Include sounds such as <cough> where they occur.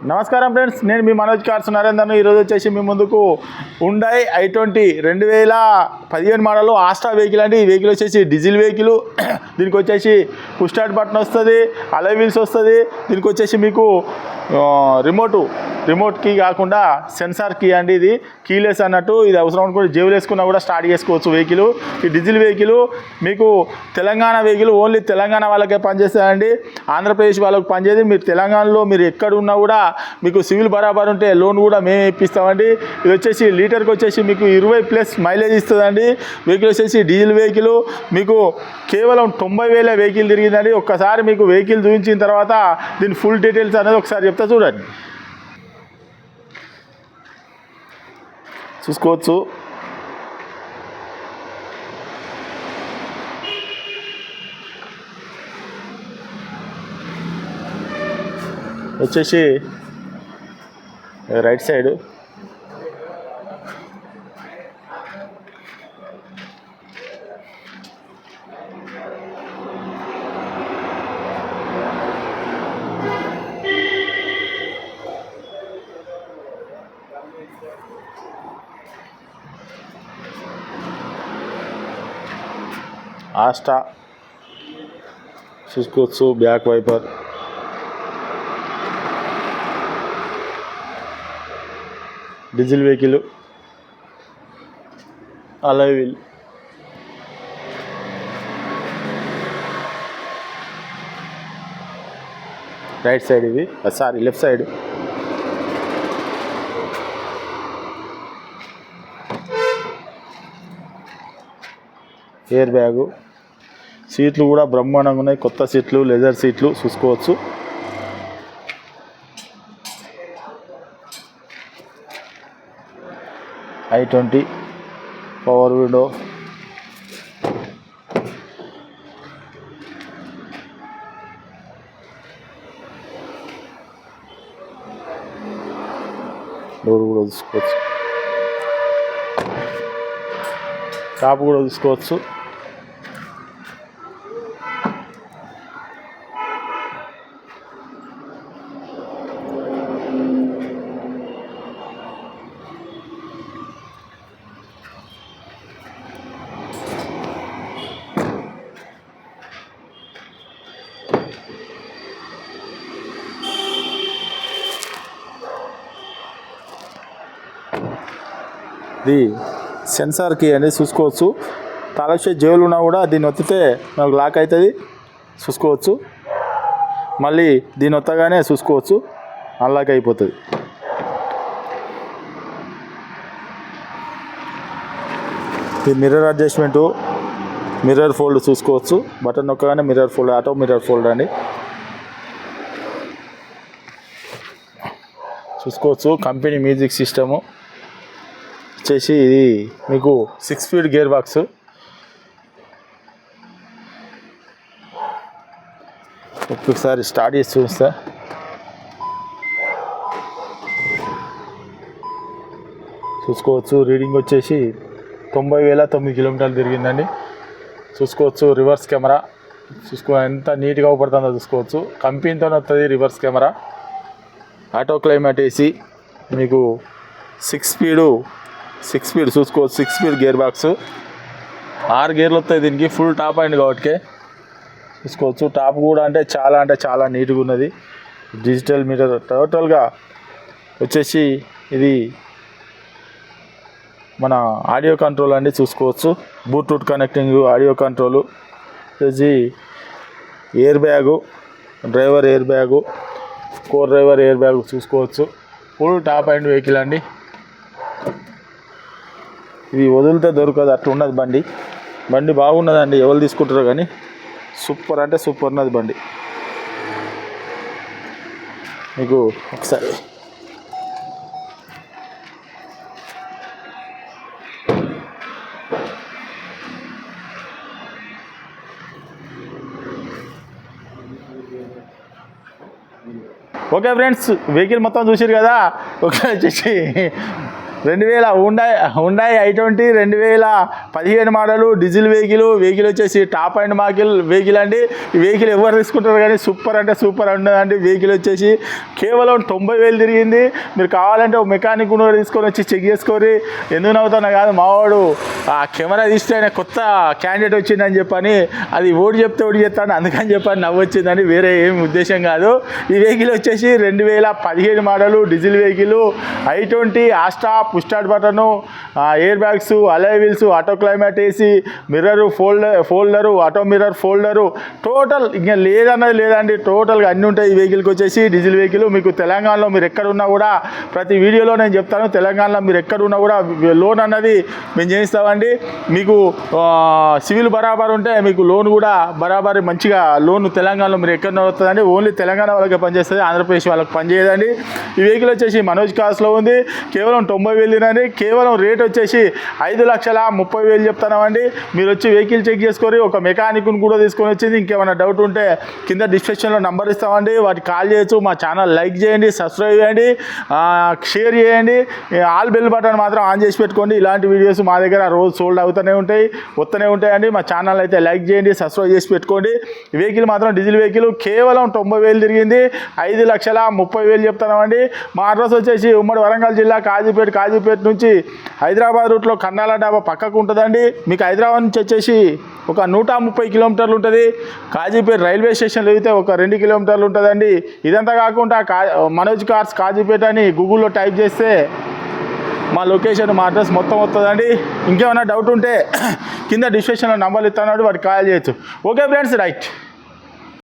నమస్కారం ఫ్రెండ్స్ నేను మీ మనోజ్ కార్స్ నరేందర్ను ఈరోజు వచ్చేసి మీ ముందుకు ఉండై ఐ ట్వంటీ రెండు వేల పదిహేను మోడల్ ఆస్టా వెహికల్ అంటే ఈ వెహికల్ వచ్చేసి డీజిల్ వెహికల్ <clears throat> దీనికి వచ్చేసి పుష్టార్ట్ బటన్ వస్తుంది అలై వీల్స్ వస్తుంది. దీనికి వచ్చేసి మీకు రిమోటు రిమోట్ కీ కాకుండా సెన్సార్ కీ అండి ఇది. కీలెస్ అన్నట్టు ఇది అవసరం అనుకుంటే జేబులు వేసుకున్నా కూడా స్టార్ట్ చేసుకోవచ్చు వెహికల్ ఈ డీజిల్ వెహికల్ మీకు తెలంగాణ వెహికల్ ఓన్లీ తెలంగాణ వాళ్ళకే పనిచేస్తాయండి. ఆంధ్రప్రదేశ్ వాళ్ళకి పనిచేది మీరు తెలంగాణలో మీరు ఎక్కడ ఉన్నా కూడా మీకు సివిల్ బరాబర్ ఉంటే లోన్ కూడా మేము ఇప్పిస్తామండి. ఇది వచ్చేసి లీటర్కి వచ్చేసి మీకు ఇరవై ప్లస్ మైలేజ్ ఇస్తుందండి. వెహికల్ వచ్చేసి డీజిల్ వెహికల్ మీకు కేవలం తొంభై వేల వెహికల్ తిరిగిందండి. ఒక్కసారి మీకు వెహికల్ చూపించిన తర్వాత దీని ఫుల్ డీటెయిల్స్ అనేది ఒకసారి చెప్తా చూడండి. చూసుకోవచ్చు. వచ్చేసి రైట్ సైడ్. ఆస్టా చూసుకోవచ్చు back wiper. Diesel vehicle alloy wheel. Right side ఇది sorry left side. Air bag. సీట్లు కూడా బ్రహ్మాండంగా ఉన్నాయి. కొత్త సీట్లు లెదర్ సీట్లు చూసుకోవచ్చు. I twenty power window. Door కూడా చూసుకోవచ్చు. టాప్ కూడా చూసుకోవచ్చు. ఇది సెన్సార్ కీ అనేది చూసుకోవచ్చు. తాళక్షే జేబులు ఉన్నా కూడా దీన్ని ఒత్తితే మనకు లాక్ అవుతుంది చూసుకోవచ్చు. మళ్ళీ దీన్ని ఒత్తగానే చూసుకోవచ్చు. అన్లాక్ అయిపోతుంది. ఈ మిర్రర్ అడ్జస్ట్మెంటు. మిర్రర్ ఫోల్డ్ చూసుకోవచ్చు. Button నొక్కగానే mirror fold auto mirror fold అండి. చూసుకోవచ్చు. Company music system. వచ్చేసి ఇది మీకు సిక్స్ స్పీడ్ గేర్ బాక్స్ ఒక్కొక్కసారి స్టార్ట్ చేసి చూపిస్తా. చూసుకోవచ్చు రీడింగ్ వచ్చేసి తొంభై వేల తొమ్మిది కిలోమీటర్లు తిరిగిందండి. చూసుకోవచ్చు రివర్స్ కెమెరా చూసుకో ఎంత నీట్గా అవుపడుతుందో చూసుకోవచ్చు. కంపెనీతో వస్తుంది reverse camera auto climate AC మీకు సిక్స్ స్పీడు సిక్స్ స్పీడ్ చూసుకోవచ్చు. Six speed gear box. ఆరు గేర్లు వస్తాయి దీనికి. ఫుల్ టాప్ అయింది కాబట్టి చూసుకోవచ్చు. టాప్ కూడా అంటే చాలా అంటే చాలా నీట్గా ఉన్నది. డిజిటల్ మీటర్ టోటల్గా వచ్చేసి ఇది మన ఆడియో కంట్రోల్ అండి. చూసుకోవచ్చు. బ్లూటూత్ కనెక్టింగ్ ఆడియో కంట్రోల్ వచ్చేసి air bag driver air bag core driver air bag చూసుకోవచ్చు. ఫుల్ టాప్ అండ్ వెహికల్ అండి. ఇది వదిలితే దొరకదు అట్లా ఉన్నది బండి. బండి బాగున్నదండి ఎవరు తీసుకుంటారో కానీ సూపర్ అంటే సూపర్ ఉన్నది బండి. మీకు ఒకసారి. ఓకే ఫ్రెండ్స్ వెహికల్ మొత్తం చూసారు కదా? ఒకసారి వచ్చేసి రెండు వేల ఉండాయి ఉండాయి ఐ ట్వంటీ రెండు వేల పదిహేను మోడలు డీజిల్ వెహికల్ వెహికల్ వచ్చేసి టాప్ అండ్ మాకిల్ వెహికల్ అండి. ఈ వెహికల్ ఎవరు తీసుకుంటారు కానీ సూపర్ అంటే సూపర్ ఉండదండి వెహికల్ వచ్చేసి కేవలం తొంభై వేలు తిరిగింది. మీరు కావాలంటే ఒక మెకానిక్ కూడా తీసుకొని వచ్చి చెక్ చేసుకోరి ఎందుకు నవ్వుతున్నా కాదు మావాడు ఆ కెమెరా తీస్తే ఆయన కొత్త క్యాండిడేట్ వచ్చిందని చెప్పని అది ఓడి చెప్తే ఓడి చెప్తాను అందుకని చెప్పని నవ్వొచ్చిందని వేరే ఏం ఉద్దేశం కాదు. ఈ వెహికల్ వచ్చేసి రెండు వేల పదిహేడు model diesel vehicle I twenty ఆస్టాప్ push start button air bags alloy wheels auto climate AC mirror folder folder auto mirror folder total ఇంకా లేదన్నది లేదండి. టోటల్గా అన్నీ ఉంటాయి. ఈ వెహికల్కి వచ్చేసి డీజిల్ వెహికల్ మీకు తెలంగాణలో మీరు ఎక్కడ ఉన్నా కూడా ప్రతి వీడియోలో నేను చెప్తాను. తెలంగాణలో మీరు ఎక్కడ ఉన్నా కూడా లోన్ అన్నది మేము చేయిస్తామండి. మీకు సివిల్ బరాబర్ ఉంటే మీకు లోన్ కూడా బరాబర్ మంచిగా లోన్ తెలంగాణలో మీరు ఎక్కడ వస్తుందండి. ఓన్లీ తెలంగాణ వాళ్ళకి పనిచేస్తుంది. ఆంధ్రప్రదేశ్ వాళ్ళకి పనిచేయదండి. ఈ వెహికల్ వచ్చేసి మనోజ్ కాస్లో ఉంది. కేవలం తొంభై వేలు కేవలం రేట్ వచ్చేసి ఐదు లక్షల ముప్పై వేలు చెప్తానండి మీరు వచ్చి వెహికల్ చెక్ చేసుకొని ఒక మెకానిక్ని కూడా తీసుకొని వచ్చింది. ఇంకేమైనా డౌట్ ఉంటే కింద డిస్క్రిప్షన్లో నంబర్ ఇస్తామండి. వాటికి కాల్ చేయొచ్చు. మా ఛానల్ లైక్ చేయండి సబ్స్క్రైబ్ చేయండి షేర్ చేయండి. ఆల్ బెల్ బటన్ మాత్రం ఆన్ చేసి పెట్టుకోండి. ఇలాంటి వీడియోస్ మా దగ్గర రోజు సోల్డ్ అవుతూనే ఉంటాయి వస్తూనే ఉంటాయండి. మా ఛానల్ అయితే లైక్ చేయండి సబ్స్క్రైబ్ చేసి పెట్టుకోండి. వెహికల్ మాత్రం డీజిల్ వెహికల్ కేవలం తొంభై వేలు తిరిగింది. ఐదు లక్షల ముప్పై వేలు చెప్తానండి మా అడ్రస్ వచ్చేసి ఉమ్మడి వరంగల్ జిల్లా కాజీపేట కాజీపేట నుంచి హైదరాబాద్ రూట్లో కన్నాల డాబా పక్కకు ఉంటుందండి. మీకు హైదరాబాద్ నుంచి వచ్చేసి ఒక నూట ముప్పై కిలోమీటర్లు ఉంటుంది. కాజీపేట రైల్వే స్టేషన్లో అయితే ఒక రెండు కిలోమీటర్లు ఉంటుందండి. ఇదంతా కాకుండా కా మనోజ్ కార్స్ కాజీపేట అని గూగుల్లో టైప్ చేస్తే మా లొకేషన్ మా అడ్రస్ మొత్తం వస్తుందండి. ఇంకేమైనా డౌట్ ఉంటే కింద డిస్క్రిప్షన్లో నంబర్లు ఇస్తాను వాటికి కాల్ చేయొచ్చు. Okay friends right.